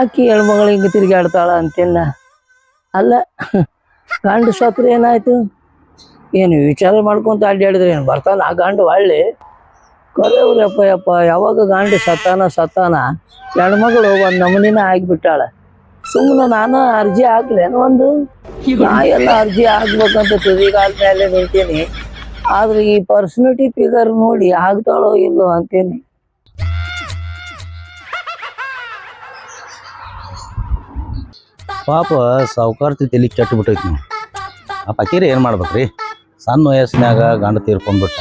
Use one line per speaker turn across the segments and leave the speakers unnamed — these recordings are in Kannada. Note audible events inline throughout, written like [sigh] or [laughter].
ಯಾಕೆ ಹೆಣ್ಮಗಳು ಹಿಂಗೆ ತಿರುಗಾಡ್ತಾಳ ಅಂತಿಲ್ಲ ಅಲ್ಲ, ಗಂಡ ಸತ್ರ ಏನಾಯ್ತು? ಏನು ವಿಚಾರ ಮಾಡ್ಕೊಂತ ಅಡ್ಡಾಡಿದ್ರೆ ಏನು ಬರ್ತಾನ? ಆ ಗಂಡು ಒಳ್ಳೆ. ಕೊಲೆಯವ್ರಪ್ಪ ಯಪ್ಪ, ಯಾವಾಗ ಗಂಡು ಸತ್ತಾನ ಸತ್ತಾನ ಹೆಣ್ಮಗಳು ಒಂದು ನಮೂನಿನ ಆಗಿಬಿಟ್ಟಾಳ. ಸುಮ್ಮನೆ ನಾನು ಅರ್ಜಿ ಹಾಕ್ಲೇನು ಒಂದು? ನಾ ಎಲ್ಲ ಅರ್ಜಿ ಹಾಕ್ಬೇಕಂತ ತುದಿಗಾಲ ಮೇಲೆ ನಿಂತೀನಿ. ಆದ್ರೆ ಈ ಪರ್ಸನಾಲಿಟಿ ಫಿಗರ್ ನೋಡಿ ಆಗ್ತಾಳೋ ಇಲ್ಲೋ ಅಂತೀನಿ.
ಪಾಪ ಸಾವುಕಾರ್ತಿ ತಲೆ ಕೆಟ್ಟು ಬಿಟ್ಟೈತಿ ನೀವು ಆ ಪಕೀರಿ ಏನು ಮಾಡ್ಬೇಕ್ರಿ? ಸಣ್ಣ ವಯಸ್ಸಿನಾಗ ಗಂಡ ತೀರ್ಕೊಂಡ್ಬಿಟ್ಟ.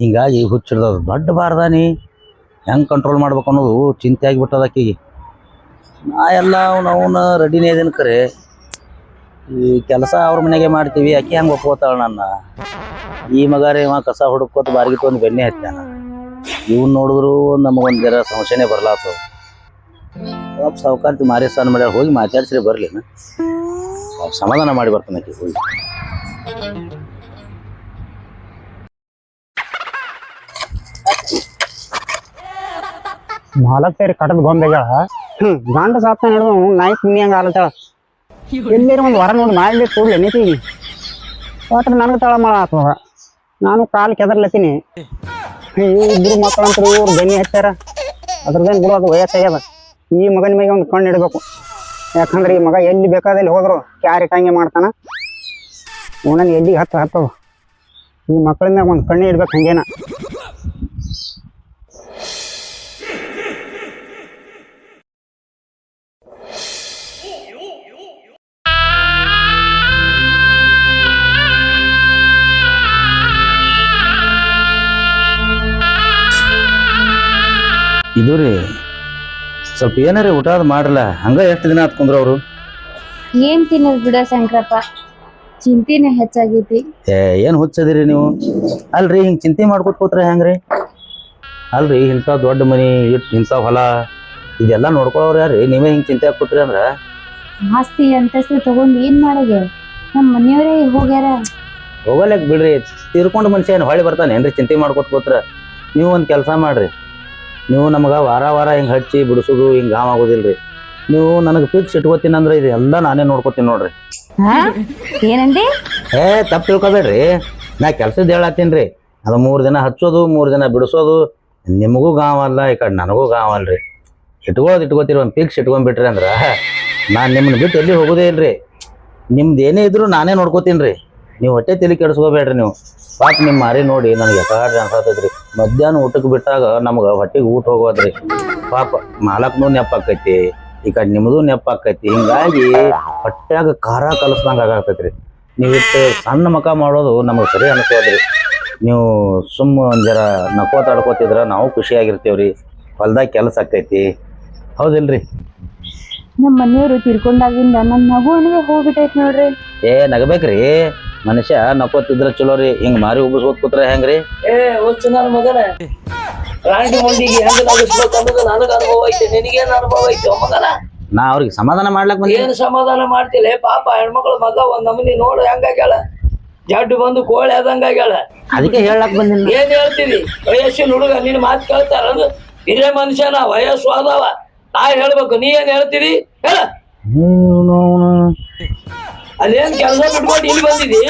ಹಿಂಗಾಗಿ ಹುಚ್ಚಿಡ್ದು ದೊಡ್ಡ ಬಾರ್ದಾನಿ ಹೆಂಗೆ ಕಂಟ್ರೋಲ್ ಮಾಡ್ಬೇಕು ಅನ್ನೋದು ಚಿಂತೆ ಆಗಿಬಿಟ್ಟದ ಆಕಿಗೆ. ನಾ ಎಲ್ಲ ಅವ್ನು ಅವನ ರೆಡಿನೇ ಇದೀನಿ ಕರೆ. ಈ ಕೆಲಸ ಅವ್ರ ಮನೆಗೆ ಮಾಡ್ತೀವಿ, ಆಕೆ ಹೆಂಗೆ ಒಪ್ಕೋತಾಳೆ ನನ್ನ? ಈ ಮಗಾರಿ ಇವ ಕಸ ಹುಡುಕೋತ ಬಾರಿಗೆ ಒಂದು ಬೆಣ್ಣೆ ಹತ್ತಾನ ಇವ್ನು ನೋಡಿದ್ರು ನಮಗೊಂದು ಜರ ಸಮಸ್ಯೆನೇ ಬರ್ಲಾತು. ಪಾಪ ಸಾವುಕಾರ್ತಿ ಮಾರಿ ಸ್ನಾನ ಮಾಡ್ಯಾರ ಹೋಗಿ ಮಾತಾಡ್ಸ್ರಿ ಬರ್ಲಿ ಪಾಪ ಸಮಾಧಾನ ಮಾಡಿ ಬರ್ತಾನೆ ಹೋಗಿ.
ಮಾಲಕ್ ಸೇರಿ ಕಟದ್ ಗೊಂಬೆಗಳ ಹ್ಮ್. ಗಂಡ ಸಾತ್ತ ನಡೆದು ನಾಯಿ ಹಂಗ ಆಲತ್ತಾಳ. ಎಲ್ಲೇರಿ ಒಂದು ವರ ನೋಡಿ ನಾಯಿ ಕೂಡ್ಲೆ ನಿಂತೀನಿ ಒಟ್ರ ನನಗೆ ತಳ ಮಾಡ ಆತವ ನಾನು ಕಾಲು ಕೆದರ್ಲತ್ತೀನಿ. ಇಬ್ರು ಮಕ್ಕಳಂತ ಇವ್ರು ಬೆನ್ನಿ ಹಚ್ಚಾರ ಅದ್ರದ್ದೇನು ಬಿಡೋದು ವಯಸ್ಸಾಗ್ಯದ. ಈ ಮಗನ ಮೇಲೆ ಒಂದು ಕಣ್ಣು ಇಡಬೇಕು. ಯಾಕಂದ್ರೆ ಈ ಮಗ ಎಲ್ಲಿ ಬೇಕಾದಲ್ಲಿ ಹೋದ್ರು ಕ್ಯಾರೆಟ್ ಹಂಗೆ ಮಾಡ್ತಾನ? ಅವನನ್ನು ಎಲ್ಲಿಗೆ ಹತ್ತ ಹತ್ತವ? ಈ ಮಕ್ಕಳಿಂದ ಒಂದು ಕಣ್ಣು ಇಡ್ಬೇಕು ಹಂಗೇನ?
ಇದು ರೀ ಸ್ವಲ್ಪ ಏನಾರ ಊಟ ಅದು ಮಾಡ್ರಲ್ಲ ಹಂಗ ಎಷ್ಟು ದಿನ ಆತ್ ಕುಂದ್ರ ಅವರು?
ಏನ್ ತಿನ್ನೋದ್ ಬಿಡ ಶಂಕರಪ್ಪ. ಚಿಂತೆನೆ ಹೆಚ್ಚಾಗೈತಿ.
ಏ ಏನು ಹುಚ್ಚದಿರಿ ನೀವು? ಅಲ್ರಿ ಹಿಂಗೆ ಚಿಂತೆ ಮಾಡ್ಕೊತ ಕೂತ್ರೆ ಹೆಂಗ್ರಿ? ಅಲ್ರಿ ಇಂಥ ದೊಡ್ಡ ಮನಿ ಇಟ್ ಇಂಥ ಹೊಲ ಇದೆಲ್ಲ ನೋಡ್ಕೊಳ್ಳೋರು ಯಾರ್ರಿ? ನೀವೇ ಹಿಂಗೆ ಚಿಂತೆ ಹಾಕ್ಕೊತ್ರಿ ಅಂದ್ರ?
ಆಸ್ತಿ ಅಂತಸ್ತಿ ತಗೊಂಡ್ ಏನ್ ಮಾಡೋಗೆ ನಮ್ ಮನೆಯವರೇ ಹೋಗ್ಯಾರ.
ಹೋಗಲ್ಯಾಕ ಬಿಡ್ರಿ. ತೀರ್ಕೊಂಡು ಮನುಷ್ಯ ಏನು ಹೊಳ್ಳಿ ಬರ್ತಾನೆ ಏನ್ರಿ ಚಿಂತೆ ಮಾಡ್ಕೊತ ಕೂತ್ರ? ನೀವು ಒಂದ್ ಕೆಲಸ ಮಾಡ್ರಿ. ನೀವು ನಮಗೆ ವಾರ ವಾರ ಹಿಂಗೆ ಹಚ್ಚಿ ಬಿಡಿಸೋದು ಹಿಂಗೆ ಗಾಮ್ ಆಗೋದಿಲ್ರಿ. ನೀವು ನನಗೆ ಫಿಕ್ಸ್ ಇಟ್ಕೋತೀನಿ ಅಂದ್ರೆ ಇದು ಎಲ್ಲ ನಾನೇ ನೋಡ್ಕೋತೀನಿ ನೋಡ್ರಿ.
ಹಾ? ಏನಂದಿ?
ಏ ತಪ್ಪು ತಿಳ್ಕೊಬೇಡ್ರಿ. ನಾ ಕೆಲಸದ ಹೇಳತ್ತೀನಿ ರೀ ಅದು ಮೂರು ದಿನ ಹಚ್ಚೋದು ಮೂರು ದಿನ ಬಿಡಿಸೋದು. ನಿಮಗೂ ಗಾವಲ್ಲ ಈ ಕಡೆ ನನಗೂ ಗಾವಲ್ರಿ ಇಟ್ಕೊಳ್ಳೋದು ಇಟ್ಕೋತೀರಿ ಒಂದು ಫಿಕ್ಸ್ ಇಟ್ಕೊಂಡ್ಬಿಟ್ರಿ ಅಂದ್ರೆ ನಾನು ನಿಮ್ಮನ್ನ ಬಿಟ್ಟು ಎಲ್ಲಿ ಹೋಗೋದೇ ಇಲ್ರಿ. ನಿಮ್ದು ಏನೇ ಇದ್ರು ನಾನೇ ನೋಡ್ಕೋತೀನಿ ರೀ ನೀವು ಹೊಟ್ಟೆ ತಲೆ ಕೆಡಿಸ್ಕೋಬೇಡ್ರಿ ನೀವು. ಪಾಪ ನಿಮ್ಮ ಮಾರಿ ನೋಡಿ ನನಗೆ ಯಾಕಾಡ್ರಿ ಅನ್ಸತ್ತೈತ್ರಿ ಮಧ್ಯಾಹ್ನ ಊಟಕ್ಕೆ ಬಿಟ್ಟಾಗ ನಮ್ಗೆ ಹೊಟ್ಟೆಗೆ ಊಟ ಹೋಗೋದ್ರಿ. ಪಾಪ ಮಾಲಕ್ನೂ ನೆಪಾಕೈತಿ ಈ ಕಡೆ ನಿಮ್ಮದು ನೆಪ್ಪಾಕೈತಿ ಹಿಂಗಾಗಿ ಹೊಟ್ಯಾಗ ಖಾರ ಕಲಿಸ್ದಂಗೆ ಆಗತೈತ್ರಿ ನೀವು ಇಟ್ಟು ಸಣ್ಣ ಮಕ ಮಾಡೋದು ನಮಗೆ ಸರಿ ಅನಿಸೋದ್ರಿ. ನೀವು ಸುಮ್ಮ ಒಂದು ಜರ ನಕ್ಕೋತ ನಾವು ನಾವು ಖುಷಿಯಾಗಿರ್ತೀವ್ರಿ ಹೊಲ್ದಾಗ ಕೆಲಸ ಆಕೈತಿ ಹೌದಿಲ್ರಿ?
ನಮ್ಮ ಮನೆಯವರು ತಿರ್ಕೊಂಡಾಗಿಂದ ನನ್ನ ಮಗು ಅಣಿಗೆ ಹೋಗ್ಬಿಟ್ಟೈತ್ ನೋಡ್ರಿ.
ಏ ನಗಬೇಕ್ರಿ. ಮನುಷ್ಯ ನಕ್ಕೋತಿದ್ರ ಚಲೋ ರೀ. ಹಿಂಗ್ ಮಾರಿ ಉಬ್ಬಿಸ್ಕೋತ ಕೂತ್ರ ಹೆಂಗ್ರಿ?
ಏ ಹುಚ್ಚು ನನ್ನ ಮಗನ. ರಾಣಿ ಮಂದಿಗೆ ಹೆಂಗ ನಗಿಸ್ಬೇಕು ಅನ್ನೋದು ನನಗ ಅನುಭವ ಐತೆ ನಿನಗೇನ್ ಅನುಭವ ಐತೆ ಮಗನ?
ನಾ ಅವ್ರಿಗೆ ಸಮಾಧಾನ ಮಾಡ್ಲಕ್ ಏನ್
ಏನು ಸಮಾಧಾನ ಮಾಡ್ತಿಲ್ಲ? ಪಾಪ ಹೆಣ್ಮಕ್ಳ ಮಗ ಒಂದ್ ನಮನಿ ನೋಡು ಹೆಂಗಾಗ್ಯಾಳ? ಜಡ್ಡು ಬಂದು ಕೋಳಿ ಆದಂಗಾಗ್ಯಾಳ
ಅದಕ್ಕೆ ಹೇಳಕ್ ಬಂದಿನಿ.
ಏನ್ ಹೇಳ್ತೀವಿ ವಯಸ್ಸಿನ ಹುಡುಗ ನಿನ್ ಮಾತು ಕೇಳ್ತಾರ ಹಿರಿಯ ಮನುಷ್ಯನ ವಯಸ್ಸು ಅದಾವ. ನಾ ಹೇಳ್ಬೇಕು ನೀ ಏನ್ ಹೇಳ್ತೀರಿ? ಹೇಳ. ಅಲ್ಲೇನ್ ಕೆಲಸ ಬಿಟ್ಕೊಂಡು ಇಲ್ಲಿ ಬಂದಿದಿ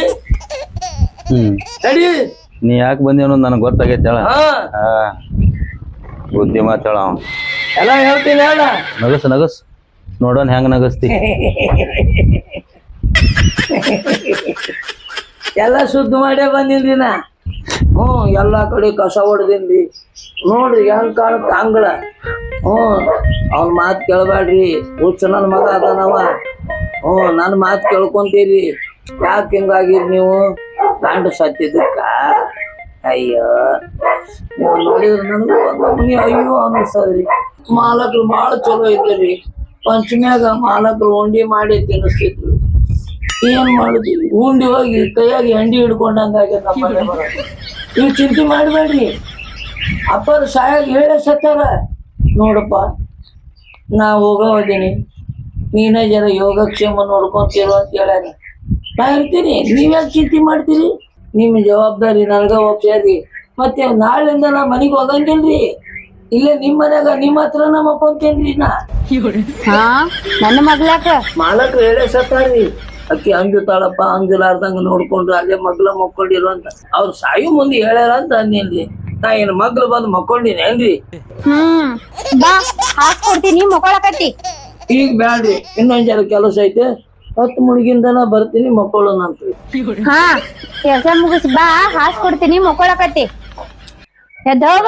ಹ್ಮ್.
ನಡಿ.
ನೀ ಯಾಕೆ ಬಂದಿ ಅನ್ನೋದು ನನಗೆ ಗೊತ್ತಾಗೈತೆ ಹೇಳ.
ಹಾ.
ಹಾ ಬುದ್ಧಿ ಮಾತಾಳ ಅವ
ಎಲ್ಲ ಹೇಳ್ತೀನಿ ಹೇಳ.
ನಗಸ್ ನಗಸ್. ನೋಡೋಣ ಹೆಂಗ್ ನಗಸ್ತಿ.
ಎಲ್ಲ ಶುದ್ಧ ಮಾಡೇ ಬಂದಿಲ್ರಿ ನಾ. ಹ್ಞೂ ಎಲ್ಲ ಕಡೆ ಕಸ ಹೊಡೆದಿನ್ರಿ. ನೋಡ್ರಿ ಹೆಂಗ್ ಕಾಣುತ್ತ ಅಂಗಳ. ಹ್ಞೂ ಅವ್ನ ಮಾತು ಕೇಳಬೇಡ್ರಿ ಹುಚ್ಚ ನನ್ನ ಮಗ ಅದಾನವ. ಹ್ಞೂ ನನ್ನ ಮಾತು ಕೇಳ್ಕೊಂತೀರಿ. ಯಾಕೆ ಹಿಂಗಾಗಿರಿ ನೀವು? ಗಂಡು ಸತ್ತಿದ್ದಕ್ಕ ಅಯ್ಯೋ, ನೀವು ನೋಡಿದ್ರೆ ನನಗೆ ಒಂದು ಅಯ್ಯೋ ಅನಿಸ್ತದ್ರಿ ಮಾಲಕರು ಭಾಳ ಚಲೋ ಇದ್ರಿ ಪಂಚಮ್ಯಾಗ ಮಾಲಕರು ಉಂಡಿ ಮಾಡಿ ತಿನ್ನಿಸ್ತಿದ್ರು. ಏನ್ ಮಾಡುದು? ಉಂಡಿ ಹೋಗಿ ಕೈಯಾಗಿ ಹಂಡಿ ಹಿಡ್ಕೊಂಡಂಗಾಗ್ಯದ ನೀವು ಚಿಂತೆ ಮಾಡಬೇಡ್ರಿ. ಅಪ್ಪರ ಸಾಯಾಗಿ ಹೇಳ ಸತ್ತಾರ. ನೋಡಪ್ಪ, ನಾ ಹೋಗೋದೀನಿ ನೀನೇ ಜನ ಯೋಗಕ್ಷೇಮ ನೋಡ್ಕೊಂತೀರೋ ಅಂತ ಹೇಳ್ಯಾರ. ನಾ ಇರ್ತೀನಿ. ನೀವ್ಯಾಕೆ ಚಿಂತೆ ಮಾಡ್ತೀರಿ? ನಿಮ್ಮ ಜವಾಬ್ದಾರಿ ನನಗ ಒಪ್ಸ್ಯಾರಿ ಮತ್ತೆ ನಾಳಿಂದ ನಾ ಮನೆಗೆ ಹೋಗಂಗಿಲ್ರಿ. ಇಲ್ಲೇ ನಿಮ್ಮ ಮನ್ಯಾಗ ನಿಮ್ಮ ಹತ್ರ ನಮ್ಮ ನಾ.
ಹಾ ನನ್ನ ಮಗ್ಲಾಕ
ಮಾಲಕ್ರು ಹೇಳೇ ಸತ್ತಾರ್ರಿ. ಅಕ್ಕಿ ಅಂಜುತ್ತಾಳಪ್ಪ ಅಂಜಲಾರ್ದಂಗ ನೋಡ್ಕೊಂಡ್ರು ಅಲ್ಲೇ ಮಗ್ಲ ಮಕ್ಕೊಂಡಿರು ಅಂತ. ಅವ್ರು ಸಾಯು ಮುಂದೆ ಹೇಳ್ಯಾರ ಅಂತ ಅಂದೇನ್ರಿ. ನಾ ಏನ್ ಮಗ್ಳು ಬಂದು ಮಕ್ಕೊಂಡಿನೇನ್ರಿ
ಹ್ಮ್ ಬಾ ಹಾಸ್ ಕೊಡ್ತೀನಿ ಮೊಕೊಳಕತ್ತಿ
ಈಗ ಬ್ಯಾಡ್ರಿ. ಇನ್ನೊಂದ್ ಜರ ಕೆಲಸ ಐತೆ ಹತ್ತು ಮುಳುಗಿಂದನ ಬರ್ತೀನಿ ಮಕ್ಕೊಳ್ಳೋಣಂತ್ರಿ
ಹಾ ಕೆಲಸ ಮುಗಿಸ್ ಬಾ ಹಾಸ್ ಕೊಡ್ತೀನಿ ಮೊಕೊಳಕತ್ತಿ ಎದ್ದೋಗ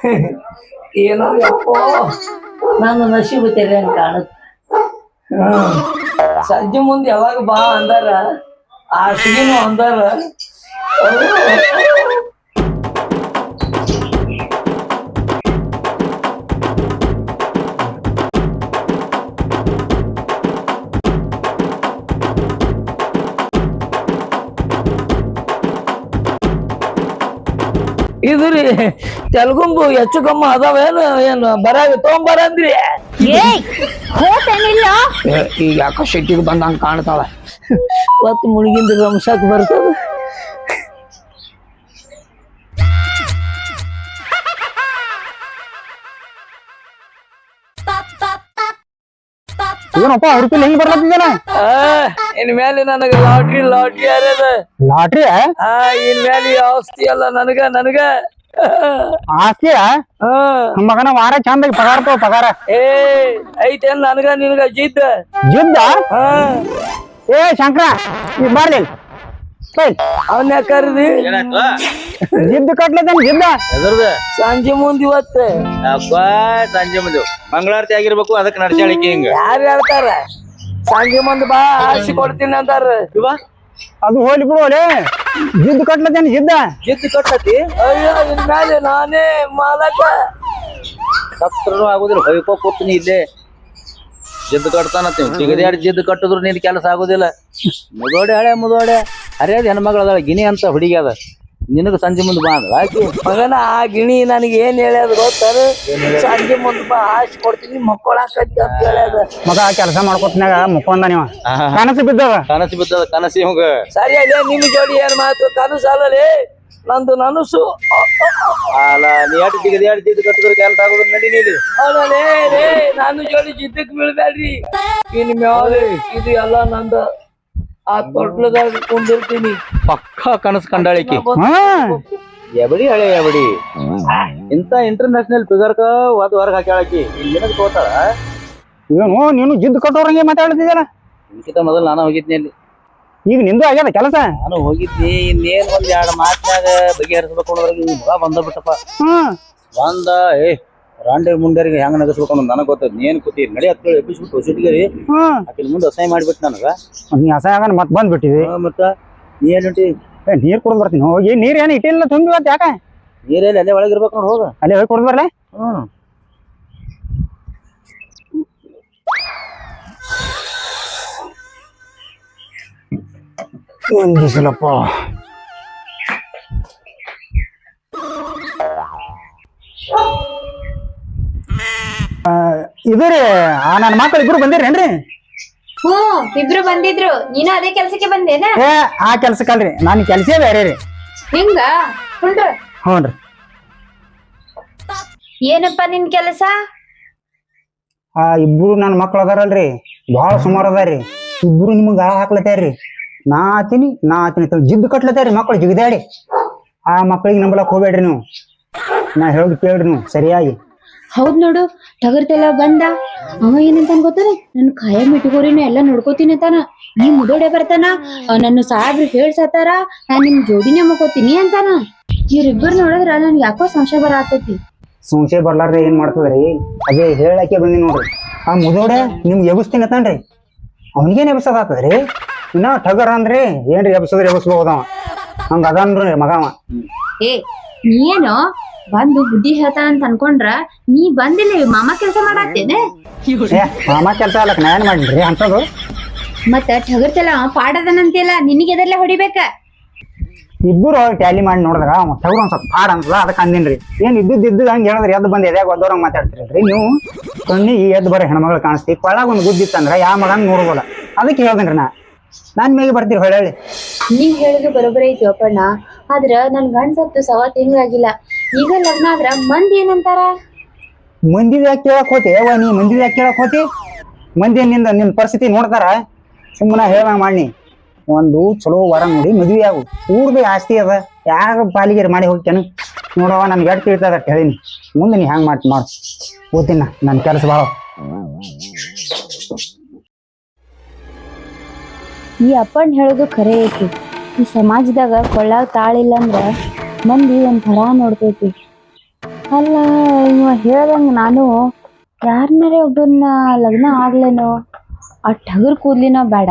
[laughs]
ಏನೋ ಯಪ್ಪೋ. ನಾನು ನಶೀಬು ತೆರೆ ಅಂತ ಕಾಣುತ್ತೆ. ಸಂಜೆ ಮುಂದೆ ಯಾವಾಗ ಬಾ ಅಂದಾರ? ಆ ಸಿಗಿನೂ ಅಂದಾರ ಇದ್ರಿ ತೆಲುಗುಂಬು ಹೆಚ್ಚು ಕಮ್ಮ ಅದಾವೇನು ಏನು ಬರಾಗ ತೊಗೊಂಬರಂದ್ರಿ
ಏಯ್ ಹೋತೇನಿಲ್ಲ
ಈಗ ಯಾಕೋ ಶೆಟ್ಟಿಗೆ ಬಂದಂಗ ಕಾಣ್ತಾಳ ಒತ್ತು ಮುಳುಗಿಂದ ರಮ್ಸಕ್ ಬರ್ತದ.
ಏನಪ್ಪ ಅವ್ರ ರೂಪಾಯಿ ಹೆಂಗ್ ಬರ್ಲತ್ತಿದ್ದಾನ
ಇನ್ ಮೇಲೆ ನನಗ ಲಾಟ್ರಿ ಲಾಟ್ರಿ ಯಾರದ
ಲಾಟ್ರಿ?
ಆ ಇನ್ ಮೇಲೆ ಆಸ್ತಿ ಅಲ್ಲ ನನಗ ನನಗ.
ಆಸ್ತಿಯ?
ಹಾ.
ಮಗನ ವಾರ ಚಂದ ಪಗಾರ ತಗೋ ಪಗಾರ.
ಏ ಐತೆ ನನಗ ನಿನಗ ಜಿದ್ದ.
ಜಿದ್ದ?
ಹಾ.
ಏ ಶಂಕರ ನೀ ಬರ್ಲಿ. ಬೈಲ್.
ಅವನ್ನ ಕರ್ದಿ.
ಜಿದ್ದು ಕಟ್ಲತ್ತೇನ್ ಜಿದ್ದ
ಎದ್ರದ?
ಸಂಜೆ ಮುಂದ್ ಇವತ್ತ.
ಅಪ್ಪ ಸಂಜೆ ಮುಂದೆ. ಮಂಗಳಾರತಿ ಆಗಿರ್ಬೇಕು ಅದಕ್ಕೆ ನಡ್ಸಾಳಿಕೆ ಹಿಂಗ.
ಯಾರು ಹೇಳ್ತಾರ? ಸಂಜೆ ಮುಂದ್ ಬಾ ಆಸಿ ಕೊಡ್ತೀನಿ ಅಂತಾರ
ಅದು ಹೋಲಿ ಬಿಡು ಒಲೆ ಜಿದ್ದು ಕಟ್ಲತ್ತೇನ್ ಜಿದ್ದ
ಜಿದ್ದು ಕಟ್ಟತಿ
ಅಯ್ಯೋ ಇನ್ ಮೇಲೆ ನಾನೇ ಮಾಲಕ.
ಸತ್ರನು ಆಗುದಿಲ್ಲ ಹೊಯ್ಕೋ ಕೂತೀನಿ ಇಲ್ಲೇ. ಜಿದ್ದು ಕಟ್ತಾನತ್ತಿ ಸಿಗದ್ಯಾಡಿ ಜಿದ್ದು ಕಟ್ಟಿದ್ರು ನಿನ್ ಕೆಲಸ ಆಗೋದಿಲ್ಲ. ಮುದೋಡೆ ಹಳೆ ಮುದೋಡೆ ಅರೇ ಹೆಣ್ಮಗಳು ಅದಾಳ ಗಿನಿ ಅಂತ ಹುಡುಗಿ ಅದ. ನಿನಗ ಸಂಜೆ ಮುಂದೆ ಬಾ ಅಂದ್ರ ಆಕಿ
ಮಗನ ಆ ಗಿಣಿ ನನಗೆ ಏನ್ ಹೇಳ್ಯಾದ ಗೊತ್ತಾರ ಸಂಜೆ ಮುಂದೆ ಬಾ ಆಶ್ ಕೊಡ್ತೀನಿ ಮಕ್ಕಳಾಕತ್ತಿ ಅಂತ ಹೇಳ್ಯದ.
ಮಗ ಕೆಲಸ ಮಾಡ್ಕೊತ್ನಾಗ ಮುಕ್ಕೊಂದ ನೀವ ಕನಸು ಬಿದ್ದವ
ಕನಸು ಬಿದ್ದದ ಕನಸು ಇವಂಗ.
ಸರಿ ಅಲ್ಲೇ ನಿಮ್ ಜೋಡಿ ಏನ್ ಮಾತು ಕನಸಲ್ಲೇ ನಂದು ನನಸು
ಅಲ್ಲ ನೀ ಕಟ್ಟಿದ್ರು ಕೆಲಸ ಆಗುದಿಲ್ಲ ನಡಿ ನೀಲಿ
ರೇ ನಾನು ಜೋಡಿ ಜಿದ್ದಕ್ಕೆ ಬೀಳ್ಬೇಡ್ರಿ. ಇನ್ ಮ್ಯಾಲೆ ಇದು ಎಲ್ಲ ನಂದ ಆ ತೊಟ್ಲದಾಗ ಕುಂದಿರ್ತೀನಿ.
ಪಕ್ಕ ಕನಸು ಕಂಡಾಳಿಕಿ.
ಹಾ.
ಎಬಡಿ ಹಳೆ ಎಬಡಿ. ಇಂತ ಇಂಟರ್ನ್ಯಾಷನಲ್ ಫಿಗರ್ಕ ಒದ್ ಹೊರಗ್ ಹಾಕ್ಯಾಳಕಿ. ಏನದ್ ತಗೋತಾಳ
ಏನು ನೀನು ಜಿದ್ದು ಕಟ್ಟೋರಂಗೆ ಮಾತಾಡ್ತಿದ್ಯಲ್ಲ?
ಇದಕ್ಕಿಂತ ಮೊದಲು ನಾನು ಹೋಗಿದ್ನಿ ಅಲ್ಲಿ.
ಈಗ ನಿಂದು ಆಗ್ಯದ ಕೆಲಸ?
ನಾನು ಹೋಗಿದ್ದೆ ಇನ್ನೇನ್ ಒಂದ್ ಎರಡ್ ಮಾತಾಗ ಬಗೆಹರಿಸ್ಬೇಕು ಅನ್ನೋದ್ರಾಗ ಮಗ ಬಂದ ಬಿಟ್ಟಪ್ಪ.
ಹ್ಮ್
ಬಂದ ಏ ರಾಂಡೆ ಮುಂಡರಿಗೆ ಹೆಂಗ್ ನಗಸ್ಬೇಕು ಅನ್ನೋದು ನನಗ್ ಗೊತ್ತ ನೀನ್ ಕೂತಿ ನಡಿ ಹತ್ತೇಳಿ ಎಬ್ಬಿಸ್ಬಿಟ್ಟು
ಹ್ಮ್
ಆಕಿನ ಮುಂದೆ ಅಸಹ್ಯ ಮಾಡ್ಬಿಟ್ಟು ನನಗ.
ನೀ ಅಸಹ್ಯ ಮತ್ ಬಂದ್ಬಿಟ್ಟಿದಿ.
ಆ, ಮತ್ತ ನೀ ಏನುಂಟಿ
ಏ ನೀರ್ ಕುಡ್ದು ಬರ್ತೀನಿ. ಹೋಗಿ ನೀರ್ ಏನ್ ಇಟ್ಟಿಲ್ಲ ತುಂಬಿ ಇವತ್ತು ಯಾಕ?
ನೀರೇ ಅಲ್ಲೇ ಒಳಗಿರ್ಬೇಕು ನೋಡಿ ಹೋಗ.
ಅಲ್ಲೇ ಹೋಗಿ ಕುಡ್ದು ಬರ್ಲೆ?
ಹ್ಮ್.
ಒಂದ್ ದಿವಸಲಪ್ಪ ಇದು ರೀ ಆ ನನ್ನ ಮಕ್ಳು ಇಬ್ರು ಬಂದಿರೇನ್ರಿ?
ಹ್ಞೂ ಇಬ್ರು ಬಂದಿದ್ರು. ನೀನು ಅದೇ ಕೆಲಸಕ್ಕೆ ಬಂದೇನ?
ಏ ಆ ಕೆಲ್ಸಕ್ಕಲ್ರಿ. ನಾನು ಕೆಲಸೇ ಬೇರೆ ರೀ.
ಹಿಂಗ? ಹುಂಡ್ರ
ಹ್ಞೂ
ಏನಪ್ಪ ನಿನ್ ಕೆಲಸ?
ಆ ಇಬ್ರು ನನ್ನ ಮಕ್ಳು ಅದಾರಲ್ರಿ. ಭಾಳ ಸುಮಾರು ಅದಾರ್ರಿ. ಇಬ್ರು ನಿಮಗೆ ಆ ಹಾಕ್ಲತ್ತಾರ್ರಿ ನಾ ಆತೀನಿ ನಾ ಆತೀನಿ ಅಂತ ಜಿದ್ದು ಕಟ್ಲತ್ತಾರಿ ಮಕ್ಳು ಜಿಗಿದಾಡಿ. ಆ ಮಕ್ಳಿಗೆ ನಂಬಲಕ್ ಹೋಗ್ಬೇಡ್ರಿ ನೀವು. ನಾ ಹೇಳೋದು ಕೇಳ್ರಿ ನೀವು ಸರಿಯಾಗಿ.
ಹೌದ್ ನೋಡು ಟಗರ್ತೆಲ್ಲ ಬಂದ. ಅವ ಏನಂತ ಗೊತ್ತಾನೆ ನನ್ ಕಾಯಂ ಇಟ್ಕೋರಿನ ಎಲ್ಲ ನೋಡ್ಕೋತೀನಿ ಅಂತಾನ. ನೀ ಮುದೋಡೆ ಬರ್ತಾನ? ಆ, ನನ್ನ ಸಾಹೇಬ್ರು ಹೇಳ್ಸತ್ತಾರ ನಾನ್ ನಿಮ್ ಜೋಡಿನೇ ಮಕ್ಕೋತೀನಿ ಅಂತಾನ. ಇವ್ರಿಬ್ಬರು ನೋಡಿದ್ರ ನನ್ ಯಾಕೋ ಸಂಶಯ ಬರಾತೈತಿ
ಸಂಶಯ ಬರ್ಲಾರ್ದೆ ಏನ್ ಮಾಡ್ತದ್ರಿ? ಅದೇ ಹೇಳಕ್ಕೆ ಬಂದಿ ನೋಡ್ರಿ. ಆ ಮುದೋಡೆ ನಿಮ್ಗೆ ಎಬ್ಸ್ತೀನಿ ಅತ್ತಾನ್ರಿ ಅವನಿಗೇನ್ ಎಬ್ಸದಾತದ್ರಿ ಇನ್ನ ಟಗರ್ ಅಂದ್ರಿ ಏನ್ರಿ ಎಬ್ಸದ್ರಿ ಎಬ್ಸ್ಬಹುದವ ಹಂಗ ಅದನ್ರಿ ಮಗವ
ಏ ನೀನು ಬಂದು ಬುದ್ಧಿ ಹೇಳ್ತಾನ ಅಂತ ಅನ್ಕೊಂಡ್ರ ನೀ ಬಂದಿಲ್ಲ ಮಾಮ ಕೆಲಸ ಮಾಡತ್ತೇನೆ?
ಏ ಮಾಮ ಕೆಲ್ಸ ಅಲ್ಲಕ್ ನಾ ಏನ್ ಮಾಡಿನ್ರಿ ಅಂತದು
ಮತ್ತ ಟಗರ್ತೆಲ್ಲ ಪಾಡದನಂತಿಲ್ಲ ನಿನಗೆ ಎದರ್ಲೆ ಹೊಡಿಬೇಕ?
ಇಬ್ಬರು ಟ್ಯಾಲಿ ಮಾಡಿ ನೋಡಿದ್ರ ಅವ ಟಗರ್ ಒಂದ್ ಸ್ವಲ್ಪ ಪಾಡ ಅಂತದ ಅದಕ್ಕೆ ಅಂದಿನ್ರಿ. ಏನ್ ಇದ್ದಿದ್ದು ಇದ್ದು ಹಂಗೆ ಹೇಳಿದ್ರಿ ಎದ್ದು ಬಂದ್ ಎದ್ಯಾಗ ಒದ್ದವ್ರಂಗ್ ಮಾತಾಡ್ತಿರಲ್ರಿ ನೀವು? ಈ ಎದ್ದು ಬರೋ ಹೆಣ್ಮಗಳು ಕಾಣಿಸ್ತಿ ಕೊಳಗ ಒಂದು ಗುದ್ದಿತ್ತಂದ್ರ ಯಾವ ಮಗನ್ ನೋಡ್ಬೋದ? ಅದಕ್ಕೆ ಹೇಳ್ದೇನ್ರಿ ನಾ. ನಾನ್ ಮೇಗೆ ಬರ್ತೀರಿ ಹೊಳ್ಳಿ
ನೀವ್ ಹೇಳಿದ್ರು ಬರೋಬ್ಬರ ಐತಿ ಅಪ್ಪಣ್ಣ ಆದ್ರ ನನ್ ಗಂಡ ಸತ್ತು ಸವ ತಿಂಗಳಾಗಿಲ್ಲ. ಈಗ ಲಗ್ನ ಆದ್ರ ಮಂದಿ ಏನಂತಾರ?
ಮಂದಿ ಯಾಕೆ ಕೇಳಕ್ ಹೋತಿ? ಅವ ನೀ ಮಂದಿ ಯಾಕೆ ಕೇಳಕ್ ಹೋತಿ? ಮಂದಿ ನಿಂದ ನಿನ್ನ ಪರಿಸ್ಥಿತಿ ನೋಡ್ತಾರ? ಸುಮ್ಮನೆ ಹೇಳ ಮಾಡಿ. ಒಂದು ಚಲೋ ವರ ನೋಡಿ ಮದ್ವೆ ಆಗು. ಊರ್ದು ಆಸ್ತಿ ಅದ. ಯಾರ ಪಾಲಿಗೆ ಮಾಡಿ ಹೋಗ್ತೇನೆ? ನೋಡವ ನನ್ಗೆ ಎಡ್ ತಿಳಿತದ ಹೇಳಿನಿ. ಮುಂದೆ ನೀ ಹ್ಯಾಂಗ ಮಾಡಿ ಮಾಡು ಓದ್ತೀನ ನನ್ನ ಕೆಲಸ ಭಾಳ
ಈ ಅಪ್ಪಣ್ಣ ಹೇಳೋದು ಖರೆ ಐತಿ ಈ ಸಮಾಜದಾಗ ಕೊಳ್ಳಾಗ ತಾಳಿಲ್ಲ ಅಂದ್ರೆ ಮಂದಿ ಒಂಥರ ನೋಡ್ತೈತಿ. ಅಲ್ಲ, ಇವ ಹೇಳ್ದಂಗೆ ನಾನು ಯಾರನ್ನಾರೇ ಒಬ್ಬನ ಲಗ್ನ ಆಗ್ಲೇನೋ? ಆ ಟಗರ್ ಕೂದ್ಲಿನೋ ಬೇಡ.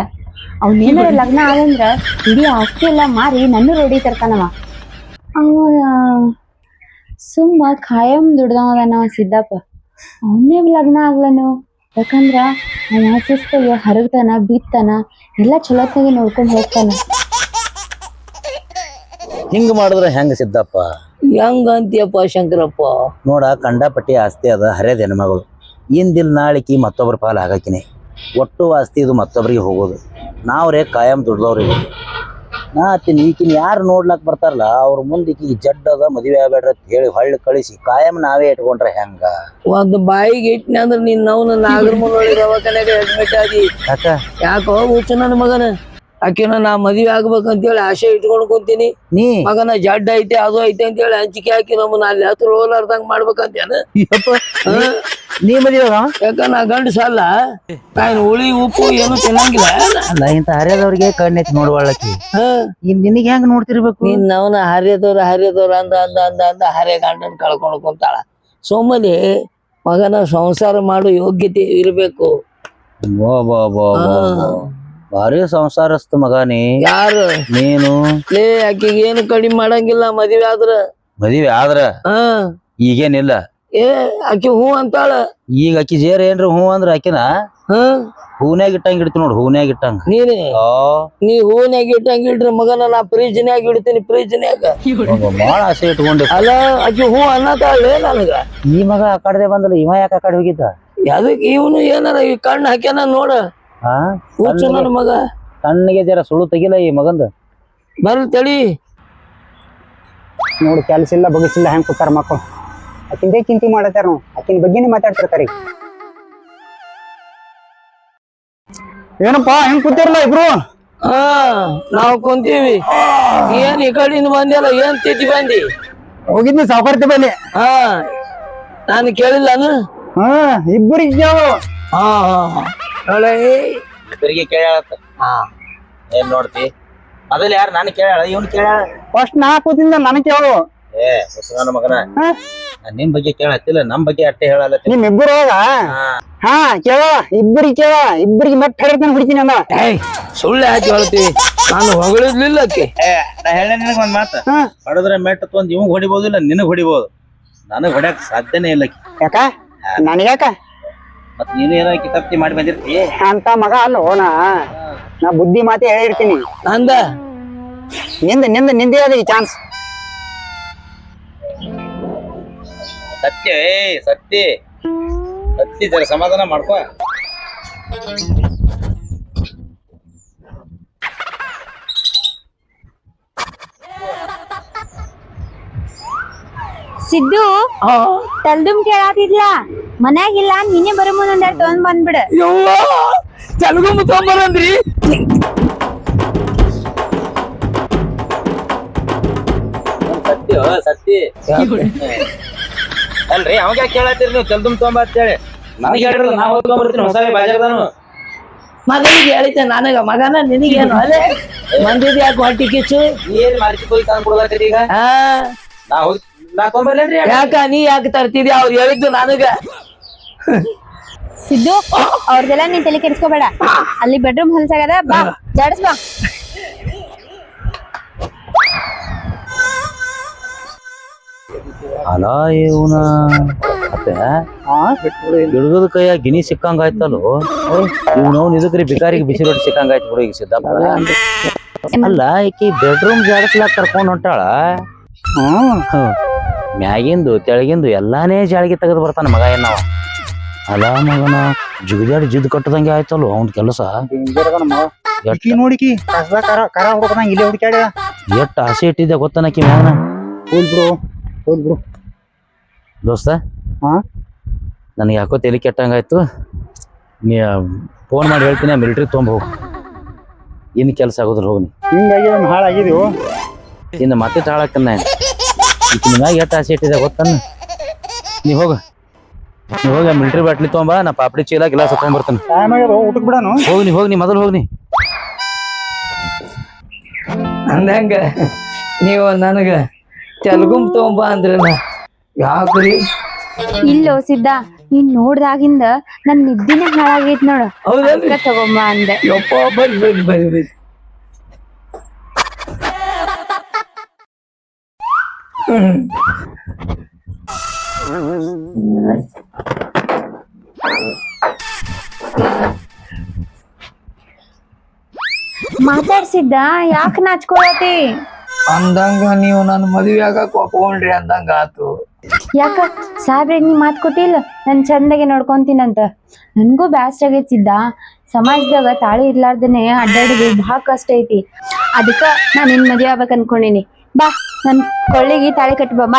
ಅವನೇನಾರ ಲಗ್ನ ಆಗಂದ್ರೆ ಇಡೀ ಆಸ್ತಿ ಎಲ್ಲ ಮಾರಿ ನನ್ನ ರೆಡಿ ತರ್ತಾನವ. ಅವ ಸುಮ್ಮ ಖಾಯಂ ದುಡ್ದವದನವ ಸಿದ್ದಪ್ಪ. ಅವನೇ ಲಗ್ನ ಆಗ್ಲನು? ಯಾಕಂದ್ರ ಶಿಸ್ತಾಗ ಹರಗ್ತಾನ ಬಿತ್ತಾನ ಎಲ್ಲ ಚಲೋತ್ನಾಗಿ ನೋಡ್ಕೊಂಡು ಹೋಗ್ತಾನ.
ಹಿಂಗ್ ಮಾಡಿದ್ರ ಹೆಂಗ ಸಿದ್ದಪ್ಪ?
ಹೆಂಗ ಅಂತೀಯಪ್ಪ ಶಂಕರಪ್ಪ?
ನೋಡ ಕಂಡಪಟ್ಟಿ ಆಸ್ತಿ ಅದ ಹರಿಯದ ಹೆಣ್ಮಗಳು. ಇಂದಿಲ್ ನಾಳಿಕಿ ಮತ್ತೊಬ್ಬರ ಪಾಲ್ ಹಾಕಕಿನಿ ಒಟ್ಟು ಆಸ್ತಿ ಇದು ಮತ್ತೊಬ್ಬರಿಗೆ ಹೋಗೋದು. ನಾವ್ರೇ ಕಾಯಂ ದುಡ್ದವ್ರಿಗೆ ನಾ ಹತ್ತೀನಿ ಈಕಿನ ಯಾರು ನೋಡ್ಲಾಕ್ ಬರ್ತಾರಲ್ಲ ಅವ್ರ ಮುಂದೆ ಈಕಿಗೆ ಜಡ್ ಅದ ಮದುವೆ ಆಗ್ಬೇಡ್ರಿ ಅಂತ ಹೇಳಿ ಹೊಳ್ಳಿ ಕಳಿಸಿ ಕಾಯಂ ನಾವೇ ಇಟ್ಕೊಂಡ್ರೆ ಹೆಂಗ?
ಒಂದ್ ಬಾಯಿಗೆ ಇಟ್ನಿ ಅಂದ್ರ ನೀನ್ ನಾವು ನಾಗರ ಮುನ್ನೊಳಿ ದವಾಖಾನೆಗೆ ಅಡ್ಮಿಟ್ ಆಗಿ.
ಯಾಕ?
ಯಾಕೋ ಹುಚ್ಚ ನನ್ನ ಮಗನ? ಆಕಿನ ನಾ ಮದ್ವೆ ಆಗ್ಬೇಕಂತೇಳಿ ಆಸೆ ಇಟ್ಕೊಂಡ್ ಕುಂತೀನಿ.
ನೀ?
ಮಗನ ಜಡ್ಡ ಐತೆ ಅದು ಐತೆ ಅಂತ ಹೇಳಿ ಹಂಚಿಕೆ ಹಾಕಿ ನಮ್ಮನ್ನ ಅಲ್ಲಿ ಹತ್ರ ಹೋಗ್ಲಾರ್ದಂಗ್ ಮಾಡ್ಬೇಕಂತೇನ.
ನೀ- ಮದುವೆ
ಯಾಕ ನಾ ಗಂಡ ಸಾಲ ನಾನು ಹುಳಿ ಉಪ್ಪು ಏನು ತಿನ್ನಂಗಿಲ್ಲ.
ಅಲ್ಲ ಇಂತ ಹರಿಯದವ್ರಿಗೆ ಕಣ್ಣೈತಿ ನೋಡ್ವಾಳಕಿ
ಹ?
ಇನ್ ನಿನಗೆ ಹೆಂಗ್ ನೋಡ್ತಿರ್ಬೇಕು?
ನೀನ್ ಅವನ ಹರಿಯದವ್ರ ಹರಿಯದವ್ರ ಅಂದ ಅಂದ ಅಂದ ಅಂದ ಹರಿಯ ಗಂಡನ್ ಕಳ್ಕೊಂಡ್ ಕುಂತಾಳ. ಸೋಮಲಿ ಮಗನ ಸಂಸಾರ ಮಾಡೋ ಯೋಗ್ಯತೆ ಇರಬೇಕು.
ಬಾ ಬಾ ಬಾ ಬಾ ಬಾ. ಭಾರಿ ಸಂಸಾರಸ್ತ ಮಗ ನೀ
ಯಾರು?
ನೀನು?
ಲೇ ಆಕಿಗೆ ಏನು ಕಡಿಮೆ ಮಾಡಂಗಿಲ್ಲ ಮದ್ವೆ ಆದ್ರ.
ಮದುವೆ ಆದ್ರ?
ಹ.
ಈಗೇನಿಲ್ಲ.
ಏ ಆಕಿ ಹೂ ಅಂತಾಳ.
ಈಗ ಅಕ್ಕಿ ಜೇರ್ ಏನ್ರಿ ಹೂ ಅಂದ್ರ ಆಕಿನ?
ಹ.
ಹೂನ್ಯಾಗ ಇಟ್ಟಂಗ ಇಡ್ತಿ ನೋಡ್ ಹೂನ್ಯಾಗ ಇಟ್ಟಂಗ.
ನೀನೇ?
ಆ,
ನೀ ಹೂನ್ಯಾಗ ಇಟ್ಟಂಗ ಇಡ್ರಿ ಮಗನ ನಾ ಫ್ರಿಜ್ನ್ಯಾಗ ಇಡ್ತೀನಿ ಫ್ರಿಜ್ನ್ಯಾಗ.
ಅವ್ನು ಬಾಳ ಆಸೆ ಇಟ್ಕೊಂಡು.
ಅಲ್ಲ ಆಕಿ ಹೂ ಅನ್ನತಾಳೆ ನನಗ.
ಈ ಮಗ ಆ ಕಡೆ ಬಂದಲ್ಲ ಇವ ಯಾಕೆ ಆ ಕಡೆ ಹೋಗಿದ್ದ?
ಅದಕ್ಕೆ ಇವನು ಏನಾರ ಈ ಕಣ್ಣು ಹಾಕ್ಯಾನ ನೋಡ.
ಹಾ?
ಹುಚ್ಚು ನನ್ನ ಮಗ.
ಕಣ್ಣಿಗೆ ಜರ ಸುಳು ತೆಗಿಲ್ಲ ಈ ಮಗಂದು.
ಬರ್ಲಿ ತಡಿ.
ನೋಡು ಕೆಲಸ ಇಲ್ಲ ಬಗಸಿಲ್ಲ ಹೆಂಗ್ ಕೂತಾರ ಮಕ್ಕಳು ಆಕಿಂದೇ ಚಿಂತೆ ಮಾಡತ್ತಾರ ನಾವು ಆಕಿನ ಬಗ್ಗೆನೇ ಮಾತಾಡ್ತಿರ್ತಾರೆ ಏನಪ್ಪಾ ಹೆಂಗ್ ಕೂತಿರಲ್ಲ ಇಬ್ರು?
ಹಾ ನಾವು ಕುಂತೀವಿ. ಏನ್ ಈ ಕಡೆಯಿಂದ ಬಂದಿಲ್ಲ ಏನ್ ತಿದ್ದಿ ಬಂದಿ?
ಹೋಗಿದ್ನಿ ಸಾಫರ್ತಿ ಬಂದಿ
ಹಾ ನಾನು ಕೇಳಿಲ್ಲ
ಹಾ ಇಬ್ಬರಿಗೆ ಕೇಳು
ಹಾ ಹಾ.
ಇಬ್ಬರಿಗೆ ಕೇಳತ್ತ
ಹಾ
ಏನ್ ನೋಡ್ತಿ? ಮೊದಲು ಯಾರು ನಾನು ಕೇಳ ಇವನ್ ಕೇಳ
ಫಸ್ಟ್ ನಾ ಕೂತಿಂದ ನನಗೆ ಕೇಳು.
ಏ ಹೊಸಗನ ಮಗನ.
ನಿಮ್
ನಾನ್ ನಿನ್ ಬಗ್ಗೆ ಕೇಳತ್ತಿಲ್ಲ ನಮ್ ಬಗ್ಗೆ ಅಟ್ಟೆ ಹೇಳಲ್ಲ
ನಿಮ್ ಇಬ್ಬರು ಹೋಗ? ಹಾ. ಕೇಳ. ಇಬ್ಬರಿಗೆ ಕೇಳ. ಇಬ್ಬರಿಗೆ ಮತ್ತೆ ಹಿಡಿತಾನೆ ಹೊಡಿತೀನಿ ಏ
ಏಯ್ ಸುಳ್ಳು ಹಾಕಿ ಹೇಳ್ತೀವಿ ನಾನು ಹೊಗಳಿರ್ಲಿಲ್ಲ
ಏ ನಾ ಹೇಳ ನಿನಗ ಒಂದ್ ಮಾತ. ಹೊಡೆದ್ರೆ ಮೆಟ್ಟ ತೊಂದ್ ಇವಂಗ್ ಹೊಡಿಬೋದಿಲ್ಲ ನಿನಗ್ ಹೊಡಿಬೋದು. ನನಗ್ ಹೊಡ್ಯಾಕ ಸಾಧ್ಯನೇ ಇಲ್ಲ ಆಕಿ.
ಯಾಕ? ನನಗ್ಯಾಕ
ಮತ್ ನೀನು ಏನೋ ಕಿತಾಪ್ತಿ ಮಾಡಿ ಬಂದಿರ್ತಿ?
ಅಂತ ಮಗ ಅಲ್ಲ ನಾ. ನಾ ಬುದ್ಧಿ ಮಾತೆ ಹೇಳಿರ್ತೀನಿ.
ನಂದ?
ನಿಂದ ನಿಂದ ನಿಂದೇ ಅದ ಈ ಚಾನ್ಸ್
ಸತ್ಯ ಏ ಸತ್ಯ. ಸತ್ಯ ಜರ ಸಮಾಧಾನ ಮಾಡ್ಕೋ.
ಸಿದ್ದು ತಲ್ದುಮ್ ಕೇಳಾತಿದ್ಲ. ಮನ್ಯಾಗಿಲ್ಲ ನೀನೇ ಬರೋ ಎರಡು ತಗೊಂಡ್ ಬಂದ್ಬಿಡ.
ಯವ್ವ! ತೆಲುಗು ತೊಂಬರಂದ್ರಿ
ಸತ್ಯ ಸತ್ತಿ ಅಲ್ರಿ ಅವಾಗ ಕೇಳತ್ತೀರಿ ನೀವು? ಜಲ್ದುಮ್ ತೊಂಬ ಅಂತೇಳಿ. ನನಗೆ ಹೇಳ್ರಿ ನಾ ಹೋಗ್ಕೊಂಡ್ಬರ್ತೀನಿ ಹೊಸ ಬಾಜಾರ್ದಾನು
ಮಗನಿಗೆ ಹೇಳಿದ್ದೆ ನನಗ ಮಗನ ನಿನಗೇನು ಅದೇ ಮಂದಿದ್ ಯಾಕೆ ಹೊಟ್ಟಿ ಕಿಚ್ಚು
ಏನ್ ಮಾರ್ಕಿ ಹೋಗಿ ತಂದು ಕೊಡ್ಲಾತ್ತೀರಿ ಈಗ?
ಹಾ
ನಾ ಹೋಗಿ
ಯಾಕ ನೀ ಯಾಕೆ ತರ್ತಿದ್ಯಾ? ಅವ್ರು ಹೇಳಿದ್ದು ನನಗ.
ಸಿದ್ದು ಅವ್ರದೆಲ್ಲ ನೀನ್ ತಲೆ ಕೆಡಿಸ್ಕೋಬೇಡ. ಅಲ್ಲಿ ಬೆಡ್ರೂಮ್ ಹೊಲ್ಸಾಗದ ಬಾ ಜಾಡಸ್ ಬಾ.
ಅಲ ಇವನ ಮತ್ತೆ? ಹಿಡ್ಗದ ಕೈಯ ಗಿನಿ ಸಿಕ್ಕಂಗ ಆಯ್ತಲ್ಲೋ ಇವ್ನವ್ನ ಇದಕ್ರಿ ಬಿಕಾರಿಗೆ ಬಿಸಿ ರೊಟ್ಟಿ ಸಿಕ್ಕಂಗ ಆಯ್ತು ಬಿಡು ಈಗ ಸಿದ್ದಪ್ಪ ಅಲ್ಲ ಈಕಿ ಬೆಡ್ರೂಮ್ ಜಾಡಿಸ್ಲಾಕ್ ಕರ್ಕೊಂಡ್ ಹೊಂಟಾಳ?
ಹ್ಮ್.
ಮ್ಯಾಗಿಂದು ತೆಳಗಿಂದು ಎಲ್ಲಾನೇ ಜಾಳಿಗೆ ತೆಗೆದು ಬರ್ತಾನೆ ಮಗ ಏನವ ಅಲ್ಲ ಮಗನ ಜುಗಿದಾಡಿ ಜಿದ್ ಕಟ್ಟದಂಗೆ ಆಯ್ತಲ್ಲ ಅವ್ನ ಕೆಲಸ?
ನೋಡಿಕಿ ಕಸದ ಕರ ಕರ ಹುಡುಕದಂಗ ಇಲ್ಲೇ ಹುಡುಕ್ಯಾಡ
ಎಷ್ಟು ಹಸಿ ಇಟ್ಟಿದ್ದೆ ಗೊತ್ತನಕಿ ಮಗನ
ಹೋಲ್ ಹೋಲ್
ದೋಸ್ತ
ಹಾ?
ನನಗೆ ಯಾಕೋ ತೆಲಿ ಕೆಟ್ಟಂಗಾಯ್ತು. ನೀ ಫೋನ್ ಮಾಡಿ ಹೇಳ್ತೀನಿ ಮಿಲಿಟ್ರಿ ತೊಗೊಂಬ ಹೋಗು. ಇನ್ನು ಕೆಲಸ ಆಗೋದ್ರ ಹೋಗಿ
ಹಿಂಗಾಗಿ ಹಾಳಾಗಿದೀವು
ಇನ್ನು ಮತ್ತೆ ಹಾಳಾಗ್ತಾನೆ ನಿಮ್ಯಾಗ ಎಷ್ಟು ಆಸೆ ಇಟ್ಟಿದೆ ಗೊತ್ತನ್ನ ನೀ ಹೋಗ. ನೀ ಹೋಗ ಮಿಲ್ಟ್ರಿ ಬಾಟ್ಲಿ ತೊಗೊಂಬ ನಾ ಪಾಪಡಿ ಚೀಲ ಗಿಲಾಸ್ ತೊಗೊಂಬರ್ತಾನೆ.
ಟೈಮ್ ಆಗ್ಯದ ಊಟಕ್ಕೆ ಬಿಡಾನು?
ಹೋಗಿ ನೀ ಹೋಗಿ ನೀ ಮೊದಲು ಹೋಗಿ ನೀ.
ಅಂದಂಗ ನೀವು ನನಗ ತೆಲುಗುಂಬ್ ತೊಗೊಂಬ ಅಂದ್ರೆ ಯಾಕ್ರಿ?
ಇಲ್ಲೋ ಸಿದ್ದ ನೀನ್ ನೋಡ್ದಾಗಿಂದ ನನ್ ನಿದ್ದಿನ ಹಾಳಾಗೈತ್ ನೋಡು.
ಹೌದಲ್ರಿ
ಅದಕ್ಕ ತಗೊಂಬ ಅಂದೆ.
ಯಪ್ಪ ಬರ್ರಿ ಬರ್ರಿ ಬರ್ರಿ ಬರ್ರಿ.
ಮಾತಾಡ್ಸಿದ್ದ? ಯಾಕೆ ನಾಚ್ಕೊಳತಿ?
ಅಂದಂಗ ನೀವು ನನ್ನ ಮದುವೆ ಆಗಕ್ ಒಪ್ಕೊಂಡ್ರಿ ಅಂದಂಗ ಆತು.
ಯಾಕ? ಸಾಬ್ರೆ ನೀ ಮಾತ್ ಕೊಟ್ಟಿಲ್ಲ. ನನ್ ಚಂದಾಗೆ ನೋಡ್ಕೊಂತೀನಂತ. ನನ್ಗೂ ಬ್ಯಾಸ್ಟ್ ಆಗೈತಿದ್ದ ಸಮಾಜದಾಗ ತಾಳಿ ಇರ್ಲಾರ್ದನೆ ಅಡ್ಡಾಡೋದು ಬಹಳ ಕಷ್ಟ ಐತಿ. ಅದಕ್ಕ ನಾನು ನಿನ್ ಮದ್ವೆ ಆಗ್ಬೇಕು ಅನ್ಕೊಂಡಿನಿ. ಬಾ. ನನ್ ಕೊಳ್ಳಿಗೆ ತಾಳಿ ಕಟ್ಬಮ್ಮ